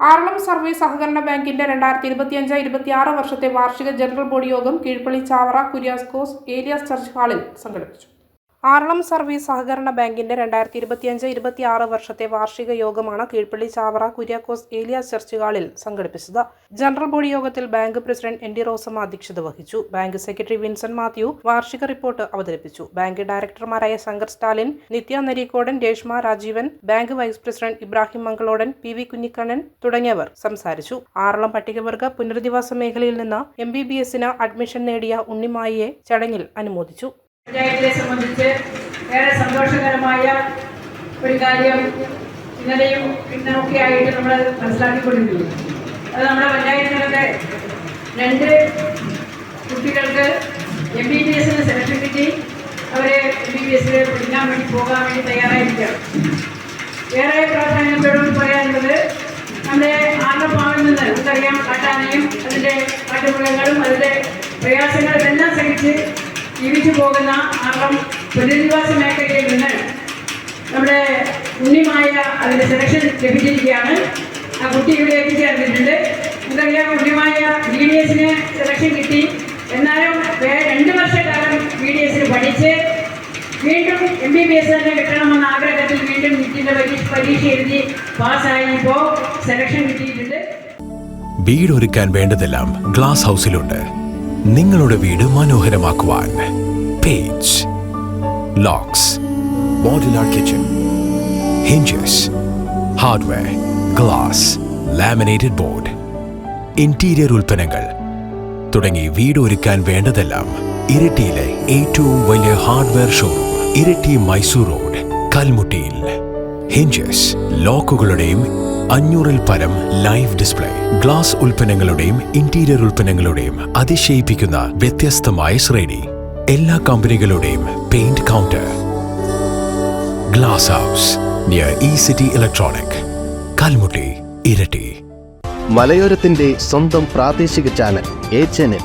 Aralam service സഹകരണ ബാങ്കിന്റെ രണ്ടായിരത്തി ഇരുപത്തിയഞ്ച് ഇരുപത്തിയാറ് വർഷത്തെ വാർഷിക ജനറൽ ബോഡി യോഗം കീഴ്പള്ളി ചാവറ കുര്യാസ്കോസ് ഏലിയാസ് ചർച്ച് ഹാളിൽ സംഘടിപ്പിച്ചു. ആറളം സർവീസ് സഹകരണ ബാങ്കിന്റെ രണ്ടായിരത്തി ഇരുപത്തിയഞ്ച് ഇരുപത്തിയാറ് വർഷത്തെ വാർഷിക യോഗമാണ് കീഴ്പള്ളി ചാവറ കുര്യാക്കോസ് ഏലിയ ചർച്ച് ഹാളിൽ സംഘടിപ്പിച്ചത്. ജനറൽ ബോഡി യോഗത്തിൽ bank president N D Rosamma അധ്യക്ഷത വഹിച്ചു. ബാങ്ക് സെക്രട്ടറി വിൻസെന്റ് മാത്യു വാർഷിക റിപ്പോർട്ട് അവതരിപ്പിച്ചു. Bank ഡയറക്ടർമാരായ Shankar Stalin Nithya Nareekodan Reshma Rajeevan bank vice president Ibrahim Mangalodan P V Kunhikannan തുടങ്ങിയവർ സംസാരിച്ചു. ആറളം പട്ടികവർഗ പുനരധിവാസ മേഖലയിൽ നിന്ന് എം ബി ബി എസിന് അഡ്മിഷൻ നേടിയ ഉണ്ണിമായിയെ ചടങ്ങിൽ അനുമോദിച്ചു. പഞ്ചായത്തിനെ സംബന്ധിച്ച് ഏറെ സന്തോഷകരമായ ഒരു കാര്യം ഇന്നലെയും ഇന്നൊക്കെ ആയിട്ട് നമ്മൾ മനസ്സിലാക്കിക്കൊണ്ടിരിക്കുന്നു. അത് നമ്മുടെ പഞ്ചായത്തിനകത്തെ രണ്ട് കുട്ടികൾക്ക് എം ബി ബി എസിന് സെലക്ഷൻ കിട്ടി അവരെ എം ബി ബി എസിൽ പഠിക്കാൻ വേണ്ടി പോകാൻ വേണ്ടി തയ്യാറായിരിക്കാം ഏറെ പ്രാധാന്യത്തോട് പറയാനുള്ളത് നമ്മുടെ ആർമ്മഭാവിൽ നിന്ന് നമുക്കറിയാം കാട്ടാനയും അതിന്റെ കാട്ടുമൃഗങ്ങളും അതിന്റെ പ്രയാസങ്ങളും എല്ലാം സഹിച്ച് ജീവിച്ചു പോകുന്ന അറം പുനരധിവാസ മേഖലയിൽ നിന്ന് നമ്മുടെ ഉണ്ണിമായ അതിന്റെ സെലക്ഷൻ ലഭിച്ചിരിക്കുകയാണ്. ആ കുട്ടി ഇവിടെ എത്തിച്ചേർന്നിട്ടുണ്ട്. നമുക്കറിയാം ഉണ്ണിമായ ബി ഡി എസിന് സെലക്ഷൻ കിട്ടി. എന്നാലും രണ്ട് വർഷക്കാലം ബി ഡി എസിന് പഠിച്ച് വീണ്ടും എം ബി ബി എസ് തന്നെ കിട്ടണമെന്ന ആഗ്രഹത്തിൽ വീണ്ടും നീറ്റിന്റെ പരീക്ഷ പരീക്ഷ എഴുതി പാസ്സായപ്പോൾ സെലക്ഷൻ കിട്ടിയിട്ടുണ്ട്. വീടൊരുക്കാൻ വേണ്ടതെല്ലാം ഗ്ലാസ് ഹൗസിലുണ്ട് നിങ്ങളുടെ വീട് മനോഹരമാക്കുവാൻ. Page Locks modular kitchen hinges hardware glass laminated board interior ഉൽപ്പന്നങ്ങൾ. തുടങ്ങി വീട് ഒരുക്കാൻ വേണ്ടതെല്ലാം ഇരിട്ടിയിലെ ഏറ്റവും വലിയ hardware showroom Iritty Mysore road കൽമുട്ടിയിൽ. Hinges ലോക്കുകളുടെയും അഞ്ഞൂറിൽ പരം ലൈവ് ഡിസ്പ്ലേ ഗ്ലാസ് ഉൽപ്പന്നങ്ങളുടെയും ഇന്റീരിയർ ഉൽപ്പന്നങ്ങളുടെയും അതിശയിപ്പിക്കുന്ന വ്യത്യസ്തമായ ശ്രേണി. എല്ലാ കമ്പനികളുടെയും paint counter Glass House near E City electronic Kalmutty Iritty. മലയോരത്തിന്റെ സ്വന്തം പ്രാദേശിക ചാനൽ എ ചാനൽ